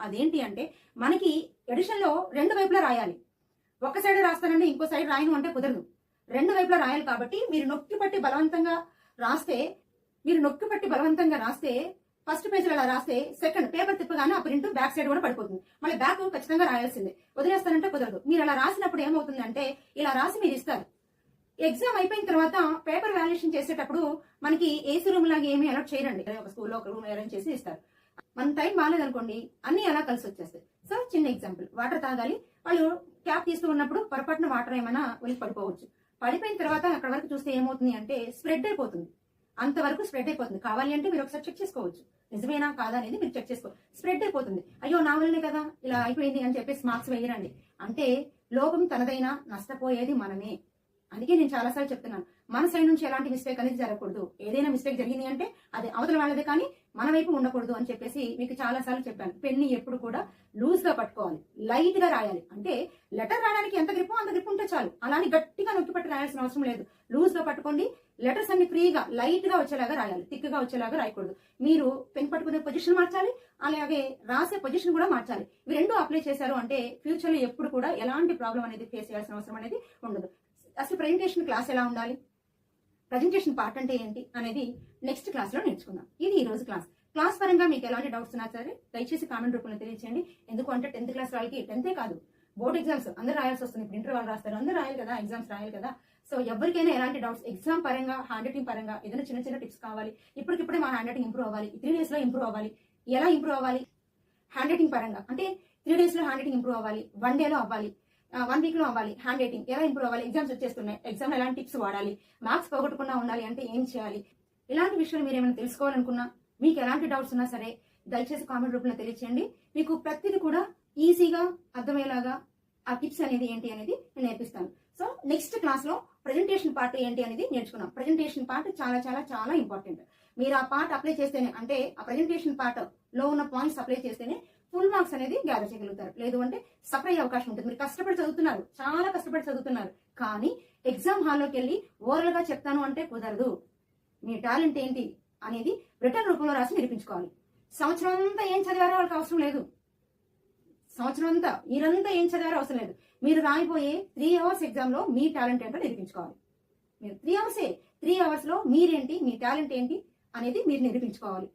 అదేంటి అంటే మనకి ఎడిషన్లో రెండు వైపులా రాయాలి. ఒక సైడ్ రాస్తానండి ఇంకో సైడ్ రాయను అంటే కుదరదు. రెండు వైపులా రాయాలి కాబట్టి మీరు నొక్కి పట్టి బలవంతంగా రాస్తే మీరు నొక్కి పట్టి బలవంతంగా రాస్తే ఫస్ట్ పేజీలో అలా రాస్తే సెకండ్ పేపర్ తిప్పగానే ఆ ప్రింట్ బ్యాక్ సైడ్ కూడా పడిపోతుంది. మళ్ళీ బ్యాక్ ఖచ్చితంగా రాయాల్సిందే. వదిలేస్తానంటే కుదరదు. మీరు అలా రాసినప్పుడు ఏమవుతుంది అంటే ఇలా రాసి మీరు ఇస్తారు. ఎగ్జామ్ అయిపోయిన తర్వాత పేపర్ వాల్యుయేషన్ చేసేటప్పుడు మనకి ఏసీ రూమ్ లాగా ఏమీ అలర్ట్ చేయరండి. ఒక స్కూల్లో ఒక రూమ్ అరేంజ్ చేసి ఇస్తారు. మన టైం బాగాలేదనుకోండి అన్ని అలా కలిసి వచ్చేస్తాయి? సో చిన్న ఎగ్జాంపుల్ వాటర్ తాగాలి. వాళ్ళు క్యాప్ తీస్తూ ఉన్నప్పుడు పొరపాటున వాటర్ ఏమైనా వెళ్ళి పడిపోవచ్చు. పడిపోయిన తర్వాత అక్కడ వరకు చూస్తే ఏమవుతుంది అంటే స్ప్రెడ్ అయిపోతుంది. అంతవరకు స్ప్రెడ్ అయిపోతుంది. కావాలి అంటే మీరు ఒకసారి చెక్ చేసుకోవచ్చు. నిజమేనా కాదా అనేది మీరు చెక్ చేసుకో. స్ప్రెడ్ అయిపోతుంది. అయ్యో నా వల్లనే కదా ఇలా అయిపోయింది అని చెప్పేసి మార్క్స్ వేయరండి. అంటే లోపం తనదైనా నష్టపోయేది మనమే. అందుకే నేను చాలాసార్లు చెప్తున్నాను. మన సైడ్ నుంచి ఎలాంటి మిస్టేక్ అనేది జరగకూడదు. ఏదైనా మిస్టేక్ జరిగింది అంటే అది అవతల వాళ్ళదే కానీ మన వైపు ఉండకూడదు అని చెప్పేసి మీకు చాలా సార్లు చెప్పాను. పెన్ని ఎప్పుడు కూడా లూజ్గా పట్టుకోవాలి. లైట్గా రాయాలి. అంటే లెటర్ రాయడానికి ఎంత గ్రిప్పో అంత గ్రిప్ ఉంటే చాలు. అలానే గట్టిగా నొక్కి పట్టి రాయాల్సిన అవసరం లేదు. లూజ్గా పట్టుకోండి. లెటర్స్ అన్ని ఫ్రీగా లైట్గా వచ్చేలాగా రాయాలి. థిక్గా వచ్చేలాగా రాయకూడదు. మీరు పెన్ పట్టుకునే పొజిషన్ మార్చాలి. అలాగే రాసే పొజిషన్ కూడా మార్చాలి. ఇవి రెండు అప్లై చేశారు అంటే ఫ్యూచర్లో ఎప్పుడు కూడా ఎలాంటి ప్రాబ్లం అనేది ఫేస్ చేయాల్సిన అవసరం అనేది ఉండదు. అసలు ప్రజెంటేషన్ క్లాస్ ఎలా ఉండాలి? ప్రజెంటేషన్ పార్ట్ అంటే ఏంటి అనేది నెక్స్ట్ క్లాస్లో నేర్చుకుందాం. ఇది ఈ రోజు క్లాస్ క్లాస్ పరంగా మీకు ఎలాంటి డౌట్స్ ఉన్నా సరే దయచేసి కామెంట్ రూపంలో తెలియచేయండి. ఎందుకంటే టెన్త్ క్లాస్ వాళ్ళకి టెన్తే కాదు. బోర్డ్ ఎగ్జామ్స్ అందరూ రాయాల్సి వస్తుంది. ఇప్పుడు ఇంటర్ వాళ్ళు రాస్తారు. అందరూ రాయాలి కదా. ఎగ్జామ్స్ రాయాలి కదా. సో ఎవరికైనా ఎలాంటి డౌట్స్ ఎగ్జామ్ పరంగా హ్యాండ్ రైటింగ్ పరంగా ఏదైనా చిన్న చిన్న టిప్స్ కావాలి. ఇప్పటికిప్పుడే మా హ్యాండ్ రైటింగ్ ఇంప్రూవ్ అవ్వాలి త్రీ డేస్లో ఇంప్రూవ్ అవ్వాలి. ఎలా ఇంప్రూవ్ అవ్వాలి? హ్యాండ్ రైటింగ్ పరంగా. అంటే త్రీ డేస్లో హ్యాండ్ రైటింగ్ ఇంప్రూవ్ అవ్వాలి. వన్ డేలో అవ్వాలి. వన్ వీక్లో అవ్వాలి హ్యాండ్ రైటింగ్ ఎలా ఇంప్రూవ్ అవ్వాలి ఎగ్జామ్స్ వచ్చేస్తున్నాయి ఎగ్జామ్ ఎలాంటి టిప్స్ వాడాలి మార్క్స్ పోగొట్టకుండా ఉండాలి అంటే ఏం చేయాలి ఇలాంటి విషయాలు మీరు ఏమైనా తెలుసుకోవాలనుకున్నా మీకు ఎలాంటి డౌట్స్ ఉన్నా సరే దయచేసి కామెంట్ రూపంలో తెలియచేయండి. మీకు ప్రతిదీ కూడా ఈజీగా అర్థమయ్యేలాగా ఆ టిప్స్ అనేది ఏంటి అనేది నేను నేర్పిస్తాను. సో నెక్స్ట్ క్లాస్లో ప్రజెంటేషన్ పార్ట్ ఏంటి అనేది నేర్చుకున్నాం ప్రజెంటేషన్ పార్ట్ చాలా చాలా చాలా ఇంపార్టెంట్ మీరు ఆ పార్ట్ అప్లై చేస్తేనే అంటే ఆ ప్రజెంటేషన్ పార్ట్లో ఉన్న పాయింట్స్ అప్లై చేస్తేనే ఫుల్ మార్క్స్ అనేది గ్యాదర్ చేయగలుగుతారు. లేదు అంటే సఫర్ అయ్యే అవకాశం ఉంటుంది. మీరు కష్టపడి చదువుతున్నారు. చాలా కష్టపడి చదువుతున్నారు. కానీ ఎగ్జామ్ హాల్లోకి వెళ్ళి ఓవరాల్గా చెప్తాను అంటే కుదరదు. మీ టాలెంట్ ఏంటి అనేది రిటర్న్ రూపంలో రాసి నిరూపించుకోవాలి. సంవత్సరం అంతా ఏం చదివారో వాళ్ళకి అవసరం లేదు. సంవత్సరం అంతా మీరంతా ఏం చదివారో అవసరం లేదు. మీరు రాయిపోయే త్రీ అవర్స్ ఎగ్జామ్లో మీ టాలెంట్ ఏంటో నిరూపించుకోవాలి. మీరు త్రీ అవర్సే త్రీ అవర్స్లో మీరేంటి మీ టాలెంట్ ఏంటి అనేది మీరు నిరూపించుకోవాలి.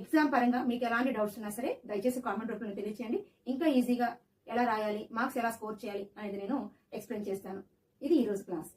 ఎగ్జామ్ పరంగా మీకు ఎలాంటి డౌట్స్ ఉన్నా సరే దయచేసి కామెంట్ రూపంలో తెలియచేయండి. ఇంకా ఈజీగా ఎలా రాయాలి మార్క్స్ ఎలా స్కోర్ చేయాలి అనేది నేను ఎక్స్ప్లెయిన్ చేస్తాను. ఇది ఈరోజు క్లాస్.